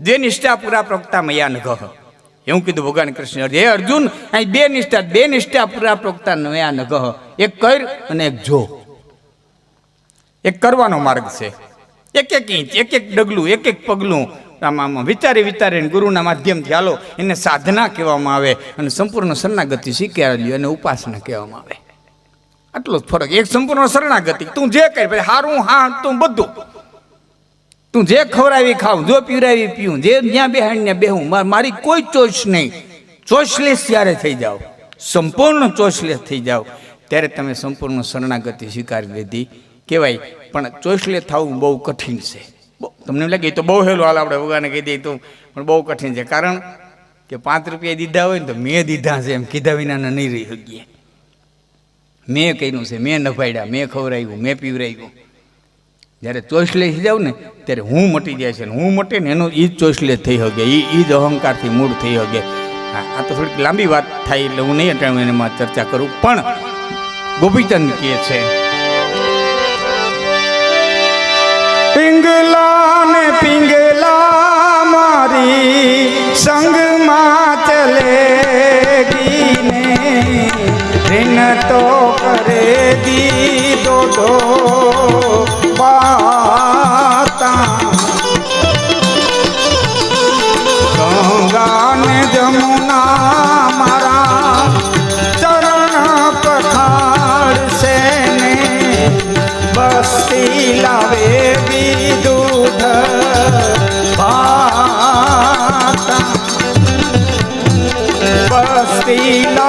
જે નિષ્ઠા પૂરા પ્રોક્તા મયા ન ગહ એવું કીધું ભગવાન કૃષ્ણ હે અર્જુન, અહીં બે નિષ્ઠા બે નિષ્ઠા પૂરા પ્રોક્તા નયા ન ગહ એક કર અને એક જો. એક કરવાનો માર્ગ છે. એક એક ઇંચ એક એક ડગલું, એક એક પગલું. આમ વિચારી વિચારીને ગુરુના માધ્યમથી હાલો, એને સાધના કહેવામાં આવે અને સંપૂર્ણ શરણાગતિ શીખવાડી અને ઉપાસના કહેવામાં આવે. આટલો જ ફરક. એક સંપૂર્ણ શરણાગતિ. તું જે કહે પછી હારું, હા, તું બધું. તું જે ખવડાવી ખાવ જો પીવડાવી પીવું જે જ્યાં બેહાડ ત્યાં બેહું, મારી કોઈ ચોઈસ નહીં. ચોઈસલેસ જ્યારે થઈ જાઓ, સંપૂર્ણ ચોઈસલેસ થઈ જાઓ, ત્યારે તમે સંપૂર્ણ શરણાગતિ સ્વીકારી લીધી. કહેવાય, પણ ચોઈસલેસ થવું બહુ કઠિન છે. તમને લાગે તો બહુ હેલું હાલ આપણે ભગવાને કહી દઈએ તો, પણ બહુ કઠિન છે. કારણ કે પાંચ રૂપિયા દીધા હોય ને તો મેં દીધા છે એમ કીધા વિના નહીં રહી શકીએ. મેં કર્યું છે, મેં નફાડ્યા મેં ખવડાવ્યું, મેં પીવડાવ્યું. જ્યારે ચોઈસલેસ જાઉં ને, ત્યારે હું મટી જાય છે. ને હું મટે ને એનો એ જ ચોઈસલેસ થઈ શકે એ એ જ અહંકારથી મૂળ થઈ શકે હા, આ તો થોડીક લાંબી વાત થાય એટલે હું નહીં અટાણું એમાં ચર્ચા કરું. પણ ગોપીચંદ કહે છે પિંગલા ને પિંગલા મારી સંગમાં ચલે ગીને રિન તો કરેગી દોડો লীলা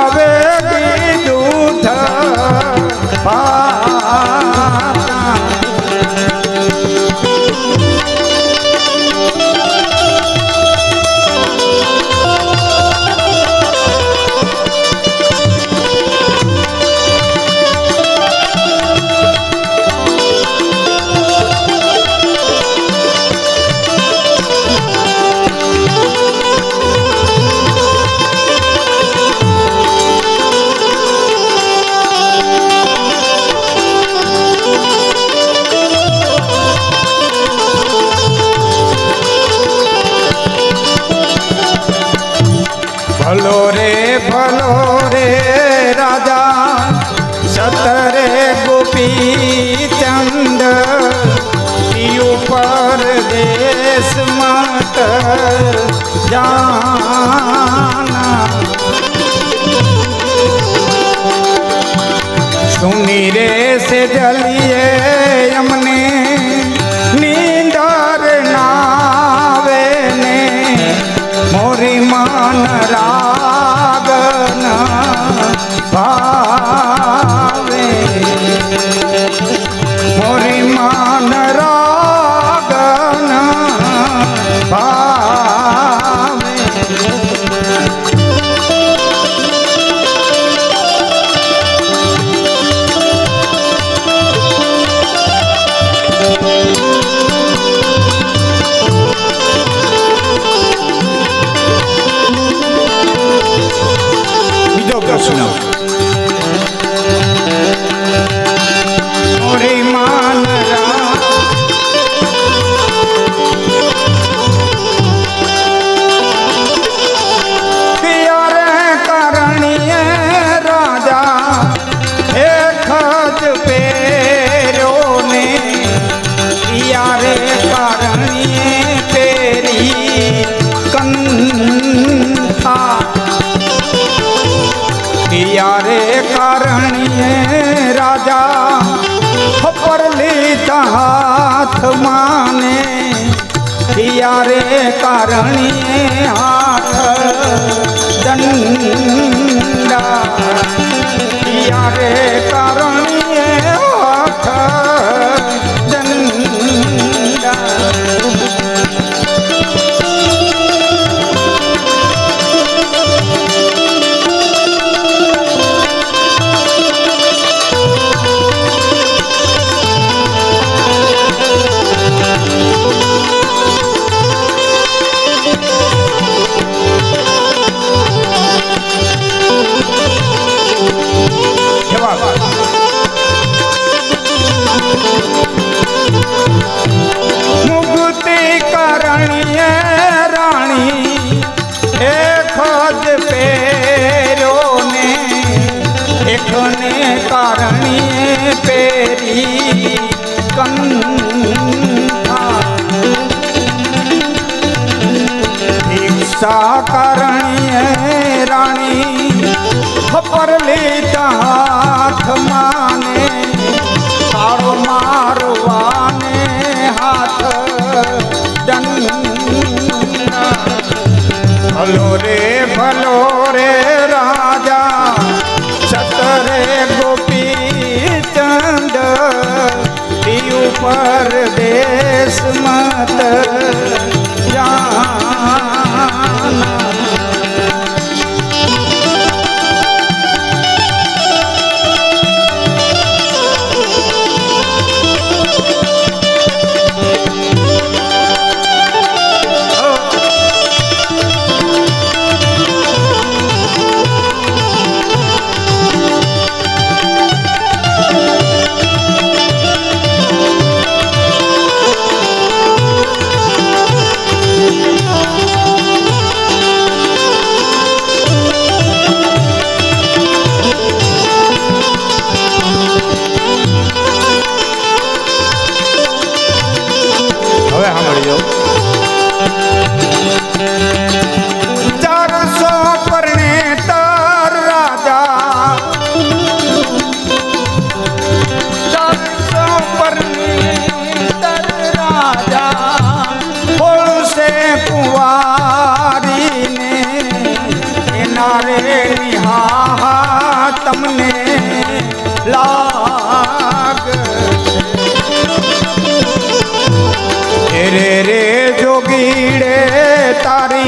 રે સે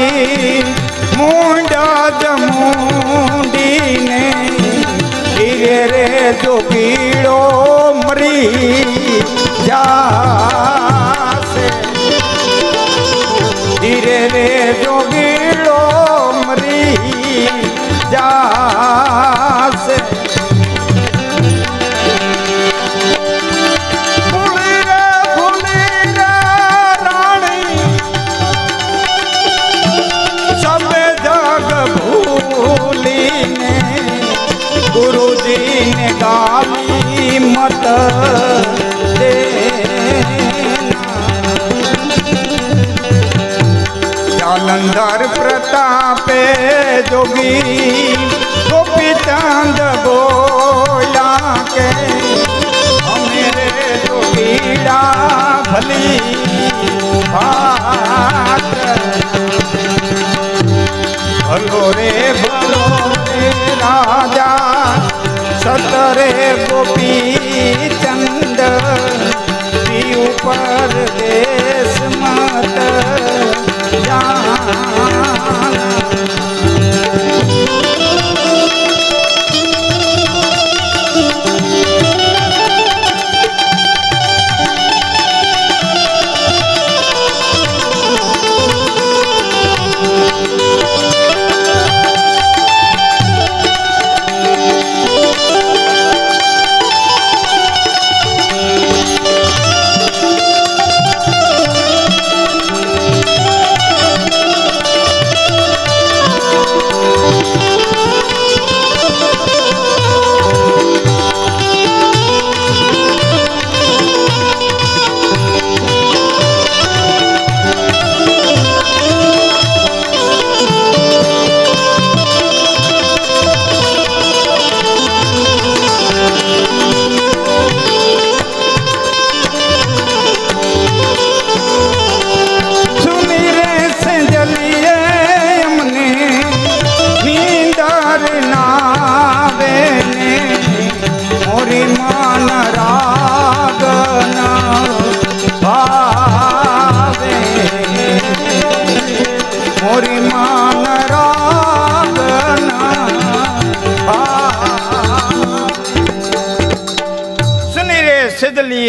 તારી મુંડ જમુંડીને ધીરે રે જોગીડો મરી જાશે ગોપી ચંદ બોલા કે અમે રે જોગીડા ભલી ભાત ભલો રે ભલો રે રાજા સતરે ગોપી ચંદ પી ઉપર દેશ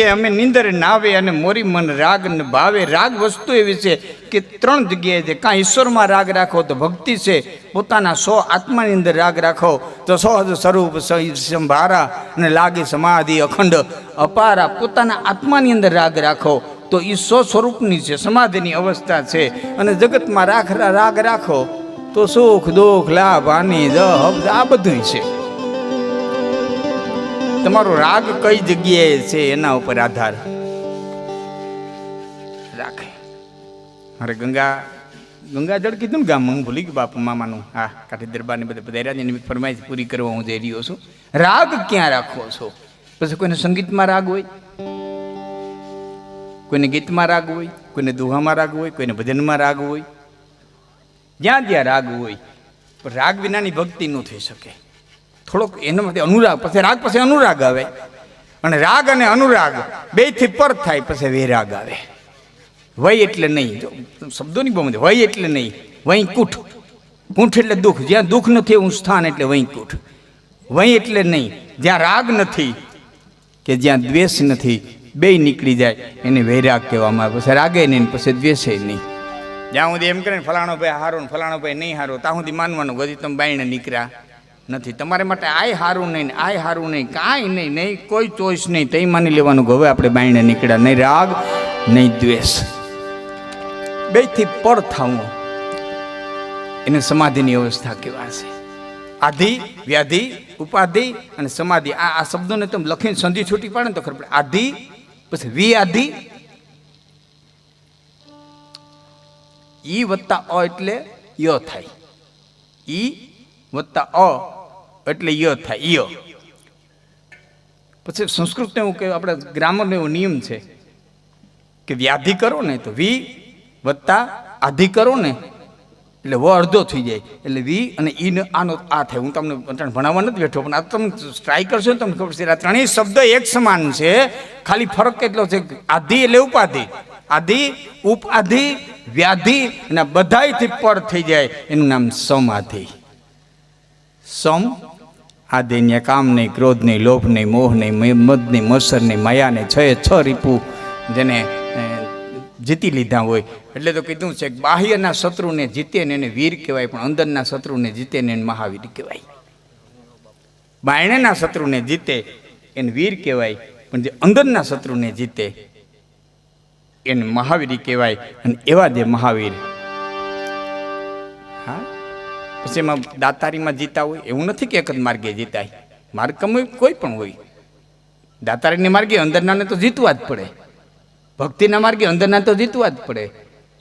સેદલીએ અમે નીંદર નાવે અને મોરી મન રાગ ભાવે. રાગ વસ્તુ એવી છે કે ત્રણ જગ્યાએ છે કાં ઈશ્વરમાં રાગ રાખો તો ભક્તિ છે. પોતાના સો આત્માની અંદર રાગ રાખો તો સહજ સ્વરૂપ સંભારા અને લાગે સમાધિ અખંડ અપારા. પોતાના આત્માની અંદર રાગ રાખો તો એ સો સ્વરૂપની છે, સમાધિની અવસ્થા છે. અને જગતમાં રાખ, રાગ રાખો તો સુખ, દુઃખ, લાભ, હાનિ જહ આ બધું છે. તમારો રાગ કઈ જગ્યાએ છે એના ઉપર આધાર? રાખે. મારે ગંગા ગંગા જળ કીધું ને ગામ હું ભૂલી ગયું બાપુ, મામાનું. હા, કાઠી દરબારને બધા બધા એની ફરમાઈશ પૂરી કરવા હું જઈ રહ્યો છું. રાગ ક્યાં રાખો છો? પછી કોઈને સંગીતમાં રાગ હોય? કોઈને ગીતમાં રાગ હોય? કોઈને દુહામાં રાગ હોય? કોઈને ભજનમાં રાગ હોય? જ્યાં જ્યાં રાગ હોય. પણ રાગ વિનાની ભક્તિ ન થઈ શકે. થોડોક એના માટે અનુરાગ, પછી રાગ, પછી અનુરાગ આવે. અને રાગ અને અનુરાગ બેથી પર થાય, પછી વૈરાગ આવે. વય એટલે નહીં. જો શબ્દોની બહુ વય એટલે નહીં. વય કૂઠ એટલે દુઃખ. જ્યાં દુઃખ નથી એવું સ્થાન એટલે વય કૂઠ વય એટલે નહીં. જ્યાં રાગ નથી કે જ્યાં દ્વેષ નથી બે નીકળી જાય, એને વૈરાગ કહેવામાં આવે. પછી રાગે નહીં, પછી દ્વેષે નહીં. જ્યાં સુધી એમ કરે ને, ફલાણો ભાઈ હારો ને, ફલાણો ભાઈ નહીં હારો, ત્યાં સુધી માનવાનું. ગધી તમે બાઈને નીકળ્યા. નથી. તમારે માટે આય હારું નહીં, આય હારું નહીં, કાંઈ નહીં નહીં, કોઈ ચોઈસ નહીં. તે માની લેવાનું ગવે આપણે બાયણે નીકળ્યા. નહીં રાગ, નહીં દ્વેષ. બેથી પર થવું એને સમાધિની અવસ્થા કહેવાશે આધિ, વ્યાધિ, ઉપાધિ અને સમાધિ. આ આ શબ્દોને તમે લખીને સંધિ છૂટી પાડે ને તો ખબર પડે. આધિ, પછી વી આધિ ઈ વત્તા અ એટલે ય થાય. ઈ વત્તા અ એટલે ય થાય, ય. પછી સંસ્કૃતને એવું કે આપણે ગ્રામરનો એવો નિયમ છે કે વ્યાધિ કરો ને તો વી વત્તા આધિ કરો ને એટલે વ અડધો થઈ જાય. એટલે વી અને ઈ ને આનો આ થાય. હું તમને ભણાવવા નથી બેઠો, પણ આ તમે ટ્રાય કરશો ને તમને ખબર છે. આ ત્રણેય શબ્દ એક સમાન છે. ખાલી ફરક કેટલો છે આધિ એટલે ઉપાધિ. આધિ, ઉપાધિ, વ્યાધિ અને બધાયથી પર થઈ જાય. એનું નામ સમાધિ. સમ આ ને કામ નહીં ક્રોધ નહીં લોભ નહીં મોહ નહીં મદ નહીં મત્સર નહીં માયા નહીં છ છ રીપુ જેને જીતી લીધા હોય. એટલે તો કીધું છે બાહ્યના શત્રુને જીતે ને એને વીર કહેવાય, પણ અંદરના શત્રુને જીતે ને એને મહાવીર કહેવાય. બાયણેના શત્રુને જીતે એને વીર કહેવાય, પણ જે અંદરના શત્રુને જીતે એને મહાવીર કહેવાય. અને એવા જે મહાવીર પછી એમાં દાતારીમાં જીતા હોય, એવું નથી કે એક જ માર્ગે જીતાય. માર્ગ કમ કોઈ પણ હોય. દાતારીની માર્ગે અંદરનાને તો જીતવા જ પડે. ભક્તિના માર્ગે અંદરના તો જીતવા જ પડે.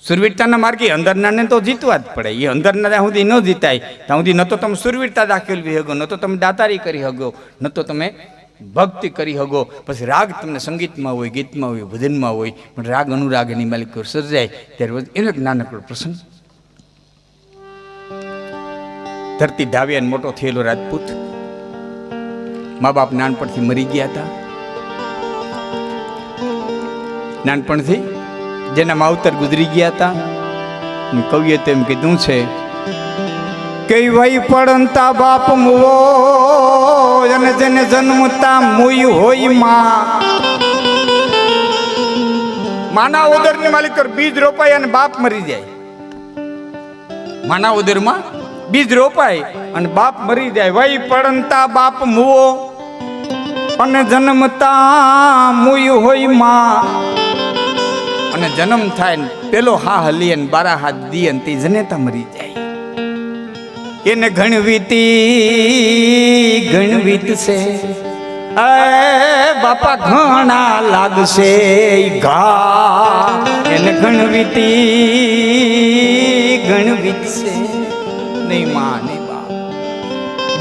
સુરવીરતાના માર્ગે અંદરનાને તો જીતવા જ પડે. એ અંદરના ત્યાં સુધી ન જીતાય. ત્યાં સુધી ન તો તમે સુરવીરતા દાખલવી હગો ન તો તમે દાતારી કરી હગો ન તો તમે ભક્તિ કરી હગો પછી રાગ તમને સંગીતમાં હોય, ગીતમાં હોય, ભજનમાં હોય, પણ રાગ અનુરાગ એની માલિક સર્જાય. ત્યારે એનો એક નાનકડો પ્રસંગ. ધરતી ધાવ્યા મોટો થયેલો રાજપૂત મા બાપ નાનપણથી મરી ગયા હતા. નાનપણથી જેના માવતર ગુજરી ગયા હતા. અને કવિએ તેમ કીધું છે કે વહી પડંતા બાપ મુવો, અને જેને જન્મતા મુય હોયમાં. માના ઉદરની માલિક બીજ રોપાય અને બાપ મરી જાય. માના ઉદરમાં બીજ રોપાય અને બાપ મરી જાય. વય પડંતા બાપ મુવો, અને જન્મતા મુય હોયમાં. અને જન્મ થાય ને પેલો હા હલીએ ને બારા હાથ દીએ ને તે જનેતા મરી જાય. એને ગણવીતી, ગણવીત છે. બાપા ઘણા લાગશે ઘા. એને ગણવીતી, ગણવીત છે.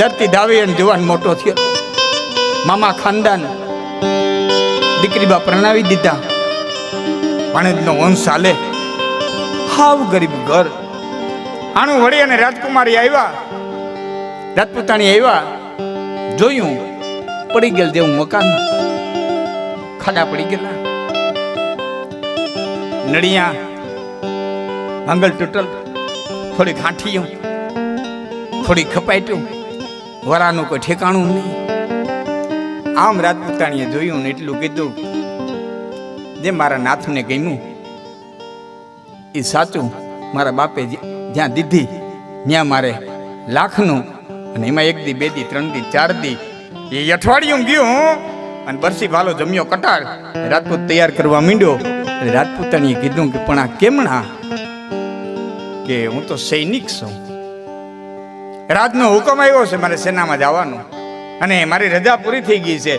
ધરતી ધાવી અને જુવાન મોટો થયો. મામા ખાનદાન દીકરી બા પ્રણાવી દીધા. પાણીનો વંશ ચાલે હાવ ગરીબ ઘર. આણું વળી અને રાજકુમારી આવ્યા. રાજપૂતાણી આવ્યા. જોયું પડી ગયેલ જેવું મકાન. ખાડા પડી ગયેલા. નડિયા આંગલ તૂટલ. થોડી હાંઠીયું થોડી ખપાટ્યું. વરાનું કોઈ ઠેકાણું નહીં. આમ રાજપૂતાણીએ જોયું ને એટલું કીધું, જે મારા નાથને ગમ્યું એ સાચું. મારા બાપે જ્યાં દીધી ત્યાં મારે લાખનું. અને એમાં એક દી, બે દી, ત્રણ દી, ચાર દી, એ અઠવાડિયું ગયું અને બરસી ભાલો જમ્યો કટાર રાજપૂત તૈયાર કરવા માંડ્યો. રાજપૂતાણીએ કીધું કે, પણ આ કેમણા? કે હું તો સૈનિક છું. રાજનો હુકમ આવ્યો છે મારે સેનામાં જવાનું. અને મારી રજા પૂરી થઈ ગઈ છે.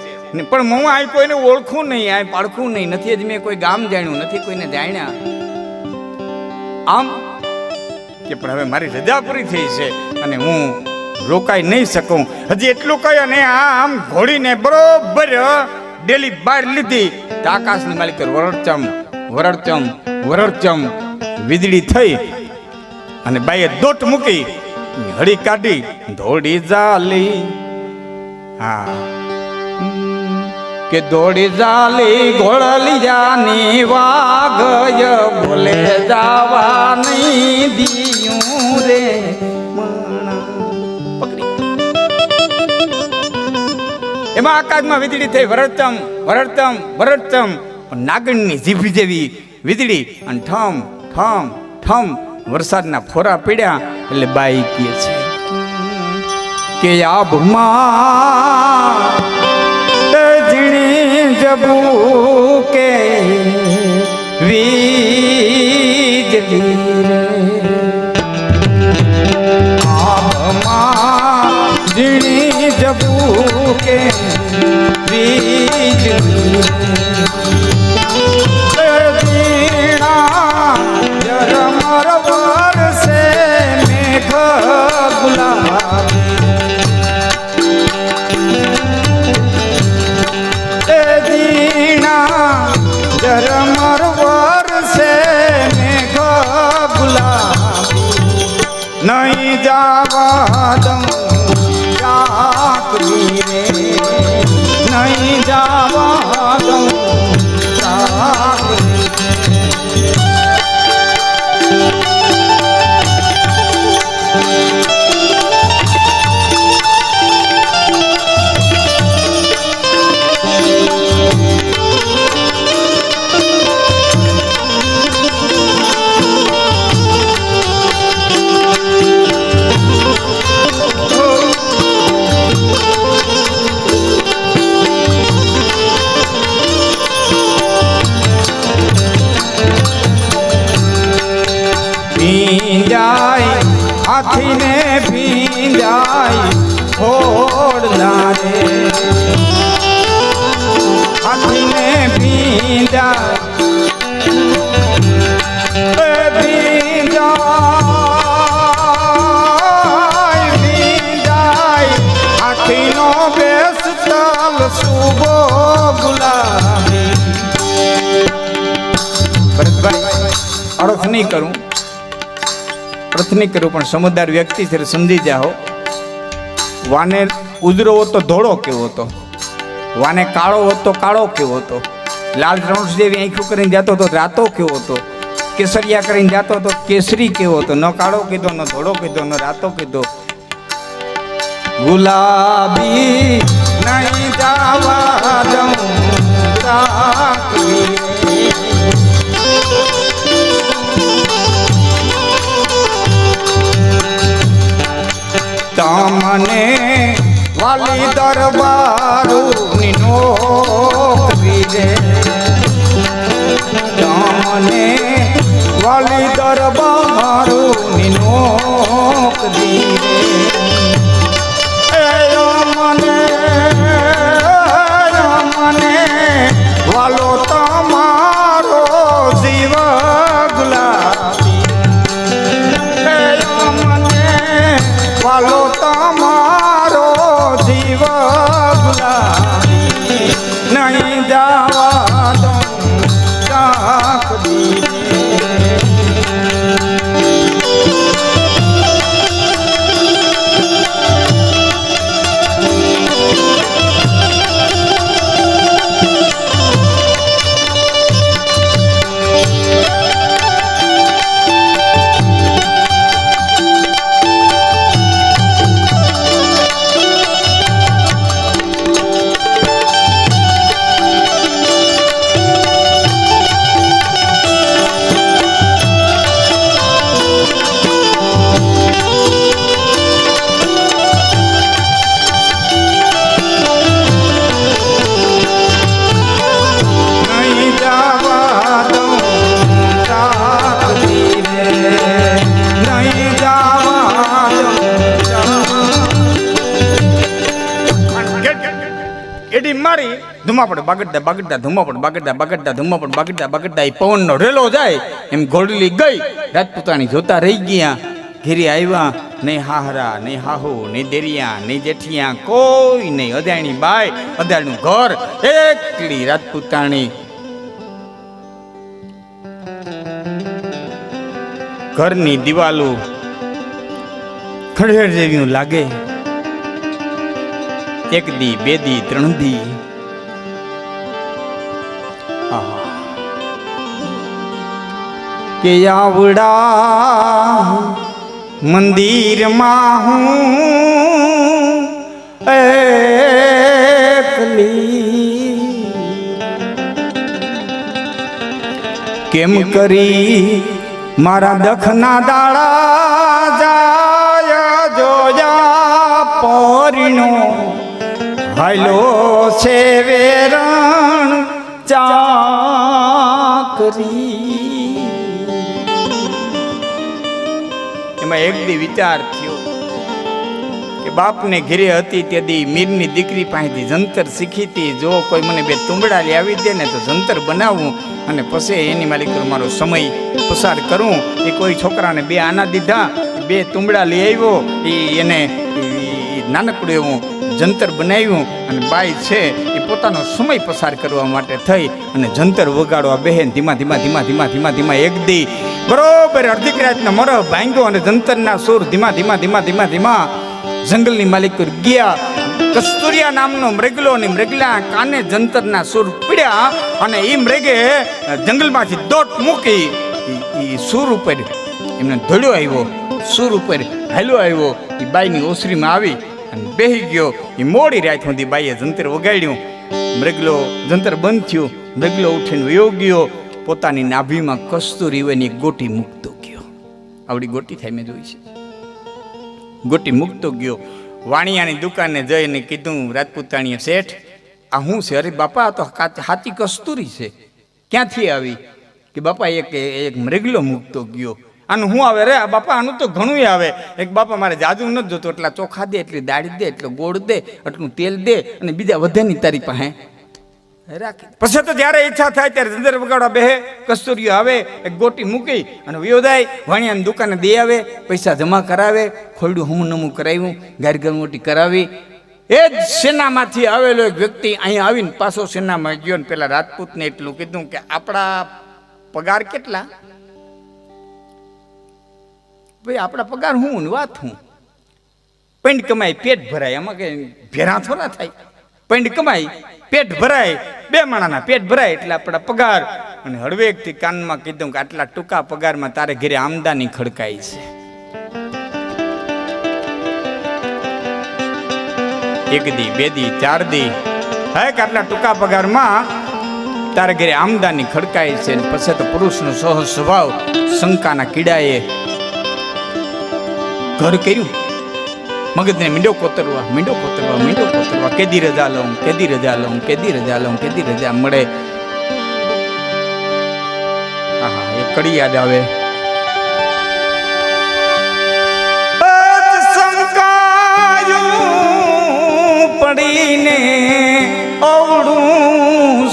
પણ હું આ કોઈને ઓળખું નહીં, આ પાડખું નહીં. નથી જ મેં કોઈ ગામ જાણ્યું, નથી કોઈને જાણ્યા. આમ કે પણ હવે મારી રજા પૂરી થઈ છે અને હું રોકાઈ નહીં શકું. હજી એટલું કહ્યું અને આ આમ ઘોડીને બરોબર ડેલી બાર લીધી. આકાશની માલિક વરડચમ વરડચમ વરડચમ વીજળી થઈ અને બાઈએ દોટ મૂકી. હળી કાઢી દોડી જાલી. હા. કે દોડી જાલી ઘોડલી જાની વાગય બોલે જાવા નહીં દિયું રે. એમાં આકાશમાં વીજળી થઈ વરડતમ વરડતમ વરડતમ નાગણની જીભ જેવી વીજળી અને ઠમ ઠમ ઠમ વરસાદના ફોરા પીડ્યા એટલે બાઈ કહે છે કે આભમાં ઝીણી જબુ કે વીજળી જબુ કે વીજળી જાવા નહીં કરું. અર્થ નહીં કરું, પણ સમજદાર વ્યક્તિ છે સમજી જાઓ. વાને ઉજરો હતો ધોળો કેવો હતો. વાને કાળો હતો કાળો કેવો હતો. લાલ રણસ જેવી આંખો કરીને જતો હતો રાતો કેવો હતો. કેસરિયા કરીને જતો હતો કેસરી કેવો હતો. ન કાળો કીધો, ન ધોળો કીધો, ન રાતો કીધો. ગુલાબી નહીં જવા દઉં તમને વાલી દરબારું નોકરી રે તમને વાલી દરબારું ધુમાપડ બાગડતા બાગડતા ધુમાપડ બાગડતા બાગડતા ધુમાપડ બાગડતા બાગડતા એ પવનનો રેલો જાય. એમ ઘોડલી ગઈ. રાજપૂતાણી જોતા રહી ગયા. ઘેરી આવ્યા નહીં હાહરા નહીં હાહુ નહીં દેરિયા નહીં જેઠિયા, કોઈ નહીં અદાણી બાય અદાણનું ઘર. એકલી રાજપૂતાણી. ઘરની દિવાલો ખડેર જેવી લાગે. એક દી, બે દી, ત્રણ દી. કે આવડા મંદિરમાં હું એકલી. કેમ કરી મારા દખના દાડા જાય જોયા પરિણો હાલો છે વેરણ ચાકરી એમાં એક દી વિચાર થયો કે બાપને ઘેરે હતી તે દી મીરની દીકરી પાસેથી જંતર શીખી હતી. જો કોઈ મને બે તુંબડા લાવી દે ને તો જંતર બનાવું અને પછી એની માલિક મારો સમય પસાર કરું. એ કોઈ છોકરાને બે આના દીધા, બે તુંબડા લઈ આવ્યો, એ એને નાનકડું એવું જંતર બનાવ્યું અને બાઈ છે એ પોતાનો સમય પસાર કરવા માટે થઈ અને જંતર વગાડવા બહેન ધીમા ધીમા ધીમા ધીમા ધીમા ધીમા એક દી. બરોબર, અડધી રાતના મરહ ભાંગ્યો અને જંતરના સુર ધીમા ધીમા ધીમા ધીમા ધીમા જંગલની માલિક ગયા. કસ્તુરિયા નામનો મૃગલો અને મૃગલા કાને જંતરના સુર પીડ્યા અને એ મૃગે જંગલમાંથી દોટ મૂકી. એ સુર ઉપર એમને ધોળ્યો આવ્યો, સુર ઉપર હેલો આવ્યો. એ બાઈની ઓસરીમાં આવી અને બેહી ગયો. એ મોડી રાત સુધી બાઈએ જંતર વગાડ્યું. મૃગલો જંતર બંધ થયું. મૃગલો ઉઠીને વયો ગયો. પોતાની નાભીમાં કસ્તુરી હોય ગોટી મૂકતો ગયો. આવડી ગોટી થાય મેં જોઈ છે. ગોટી મૂકતો ગયો. વાણિયાની દુકાને જઈને કીધું, રાજપૂતાણીએ શેઠ, આ હું છે? અરે બાપા તો હાથી કસ્તુરી છે. ક્યાંથી આવી? કે બાપા, એક એક મૃગલો મૂકતો ગયો. આનું શું આવે? રે બાપા, આનું તો ઘણું આવે. એક બાપા મારે જાજુ નથી જોતો, એટલા ચોખા દે, એટલી દાળી દે, એટલો ગોળ દે એટલું તેલ દે, અને બીજા વધેની તારી પાસે રાખી. પછી તો જ્યારે ઈચ્છા થાય ત્યારે જંદર વગાડવા બેહે કસ્તુરીઓ આવે, એક ગોટી મૂકી, અને વિયોદાય, વાણિયાની દુકાને દે આવે, પૈસા જમા કરાવે, ખોયડું હમું નમું કરાવ્યું ગારગર મોટી કરાવી. એ જ સેનામાંથી આવેલો એક વ્યક્તિ અહીંયા આવીને પાછો સેનામાં ગયો ને પેલા રાજપૂતને એટલું કીધું કે આપણા પગાર કેટલા? ભાઈ, આપણા પગાર હું વાત હું? પંડ કમાય પેટ ભરાય. એમાં કઈ ભેરા થોડા થાય. પંડ કમાય પેટ ભરાય. બે માણાના પેટ ભરાય એટલે આપણા પગાર. અને હળવેકથી કાનમાં કીધું કે આટલા ટૂંકા પગારમાં તારે ઘરે આમદાની ખડકાઈ છે. એક દી, બે દી, ચાર દી. હે કે આટલા ટૂંકા પગારમાં તારે ઘરે આમદાની ખડકાય છે. પછી તો પુરુષનો સહજ સ્વભાવ શંકાના કીડાએ ઘર કર્યું. મગજને મીંડો કોતરવા મીંડો કોતરવા મીંડો કોતરવા. કેદી રજા લઉં, કેદી રજા લઉં, કેદી રજા લઉં, કેદી રજા મળે. આહા, એ કડી યાદ આવે. પડીને અવડું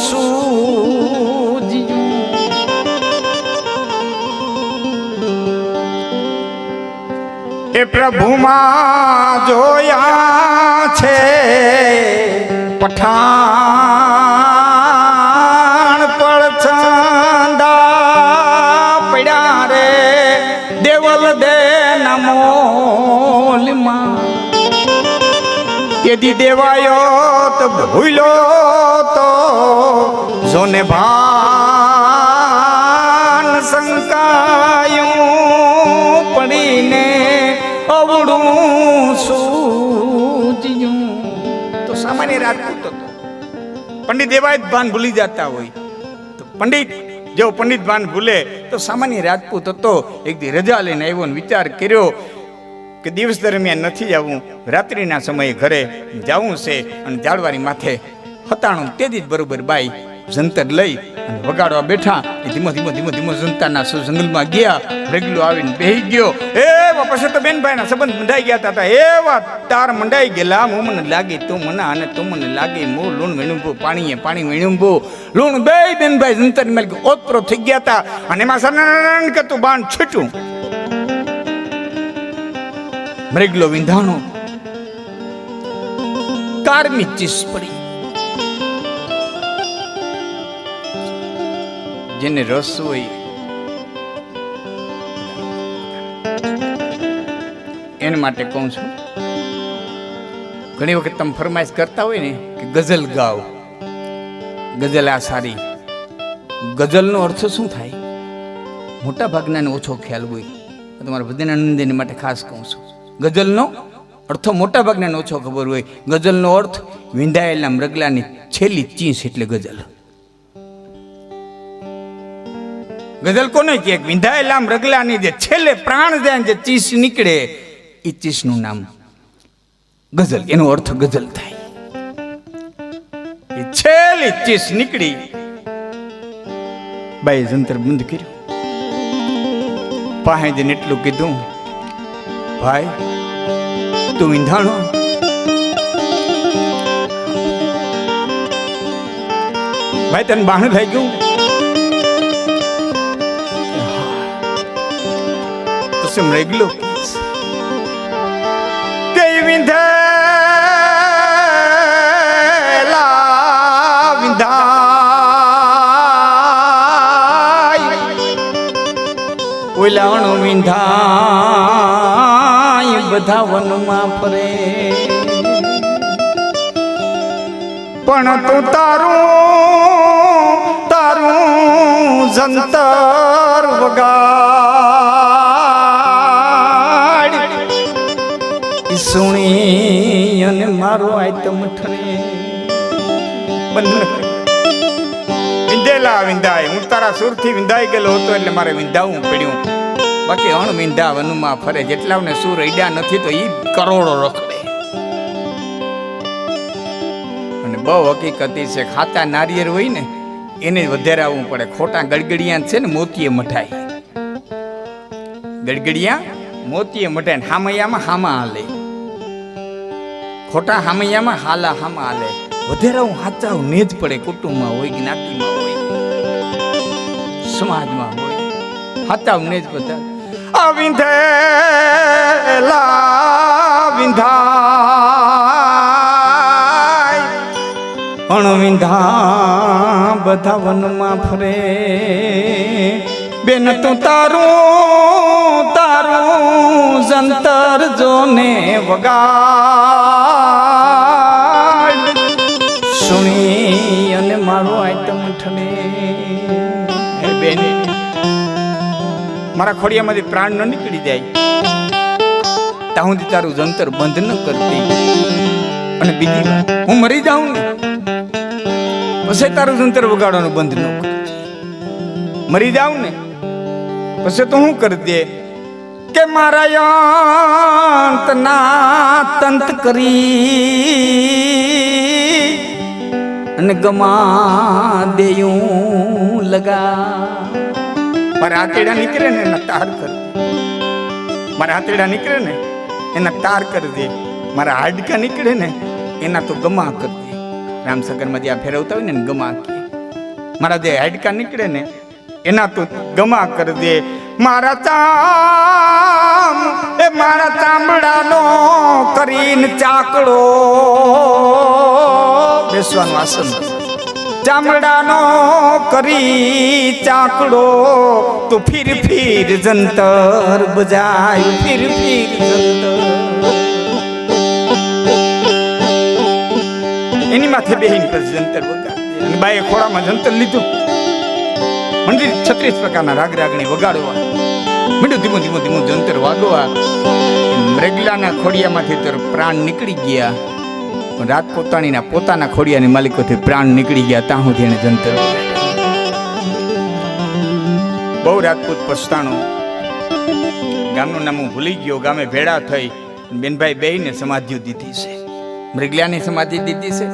એ પ્રભુમાં જોયા છે પઠાણ પડછંદા પડ્યા રે, દેવલ દે નમોલમાં. તેથી દેવાયો તો ભૂલો તો, જોને ભાન પંડિત એવા જ ભાન ભૂલી જતા હોય. તો પંડિત, જો પંડિત ભાન ભૂલે, તો સામાન્ય રાજપૂત હતો. એક દી રજા લઈને આવ્યો ને વિચાર કર્યો કે દિવસ દરમિયાન નથી જવું રાત્રિના સમયે ઘરે જવું છે અને જાળવાની માથે હતાણું તેથી જ બરોબર બાઈ જંતર લઈ અને વગાડવા બેઠા. એ ધીમો ધીમો ધીમો ધીમો જનતાના જંગલમાં ગયા. રેગલો આવીને બેહી ગયો. એ પછી તો બેનભાઈના સંબંધ મંડાઈ ગયા હતા એવા તાર મંડાઈ ગયેલા. હું મને લાગે તું મને અને તું મને લાગે મો લૂણ વીણુંબો પાણીએ પાણી વીણુંબો લૂણ બે બેનભાઈ જંતર મેલ ઓતપ્રો થઈ ગયા હતા અને એમાં સનન કે તું બાણ છૂટું મૃગલો વિંધાણો. કારમી ચીસ પડી. જેને રસ હોય. એના માટે કહું છું, ઘણી વખત તમે ફરમાઈશ કરતા હોય ને કે ગઝલ ગાઓ. ગઝલ આ સારી. ગઝલનો અર્થ શું થાય? મોટા ભાગનાને ઓછો ખ્યાલ હોય. તમારા ભજનાનંદની માટે ખાસ કહું છું. ગઝલનો અર્થ મોટા ભાગના ઓછો ખબર હોય. ગઝલનો અર્થ વિંધાયેલા મૃગલાની છેલ્લી ચીસ એટલે ગઝલ. ગઝલ કોને કહે? વિંધાયેલા રગલાની જે છેલ્લે પ્રાણ જાય જે ચીસ નીકળે એ ચીસનું નામ ગઝલ. એનો અર્થ ગઝલ થાય. એ છેલ્લી ચીસ નીકળી. બાઈ જંતર બંધ કર્યું. પાસે જેને એટલું કીધું, ભાઈ, તું વિંધાણો. ભાઈ, તને બાણ થઈ ગયું શું રેગલો કે વિંધેલા વિંધાય. બધા વનમાં ફરે. પણ તું તારું તારું જંતર વગાડ સુણી અને મારો આયતમ ઠરે વિંધેલા વિંધાય. હું તારા સુરથી વિંધાઈ ગયેલો હતો એટલે મારે વિંધાવું પડ્યું. બાકી અણ વિંધા વનુમાં ફરે. જેટલાને સુર અડ્યા નથી તો ઈ કરોડો રખડે. અને બહુ હકીકતી છે ખાતા નારિયેર હોય ને, એને વધારાવવું પડે. ખોટા ગડગડિયા છે ને, મોતીએ મઠાય ગડગડિયા, મોતીએ મઠાય ને, હામૈયામાં હામા હાલે. ખોટા હામૈયામાં હાલા હામા હાલે. વધારાવું હાચાવું ને જ પડે, કુટુંબમાં હોય જ્ઞાતિમાં હોય. સમાજમાં હોય. હાચાવું ને જ બધા અવિંધેલા વિંધેલા વિંધાય અણવિંધા બધા વનમાં ફરે. બેન તું તારું તારું જંતર જોને વગાડ મારો મારા ખોડિયામાંથી પ્રાણ ન નીકળી જાય. ત્યાં તારું જંતર બંધ ન કરતી. અને બીજી હું મરી જાઉં ને, પછી તારું જંતર વગાડવાનું બંધ ન કર મરી જાઉં ને, પછી તો હું કરી દે. કે મારા અંતના તંત કરી. અને ગમા દેયું લગા. મારા હાથેડા નીકળે ને, એના તાર કર મારા હાથેડા નીકળે ને, એના તાર કરી દે. મારા હાડકા નીકળે ને, એના તો ગમા કરી દે. રામસગરમાં જ્યાં ફેરવતા હોય ને ગમા કે મારા જે હાડકા નીકળે ને, એના તો ગમા કરી દે. મારા ચામ એ મારા ચામડાનો કરીને ચાકડો બેસવાનું આસન. ચામડાનો કરી ચાકડો, તો ફીર ફીર જંતર બજાય, ફીર ફીર એની માથે બેહીન પછી જંતર વગાડ અને બાએ ખોળામાં જંતર લીધું. મંદિર છત્રીસ પ્રકારના રાગ રાગણી વગાડવા. મીઠું ધીમું ધીમું ધીમું જંતર વાગવા. મૃગલાના ખોડિયામાંથી તર પ્રાણ નીકળી ગયા. પણ રાજપોતાણીના પોતાના ખોડિયાની માલિકોથી પ્રાણ નીકળી ગયા ત્યાં સુધી એને જંતર બહુ રાજપૂત પસ્તાણું. ગામનું નામ હું ભૂલી ગયો. ગામે ભેળા થઈ બેનભાઈ બેયને સમાધિઓ દીધી છે. મૃગલાની સમાધિ દીધી છે,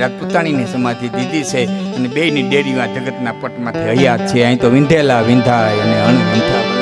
રાજપૂતાણીની સમાધિ દીધી છે અને બેયની ડેરીમાં જગતના પટમાંથી હયાત છે. અહીં તો વિંધેલા, વિંધાય અને અણ વિંધા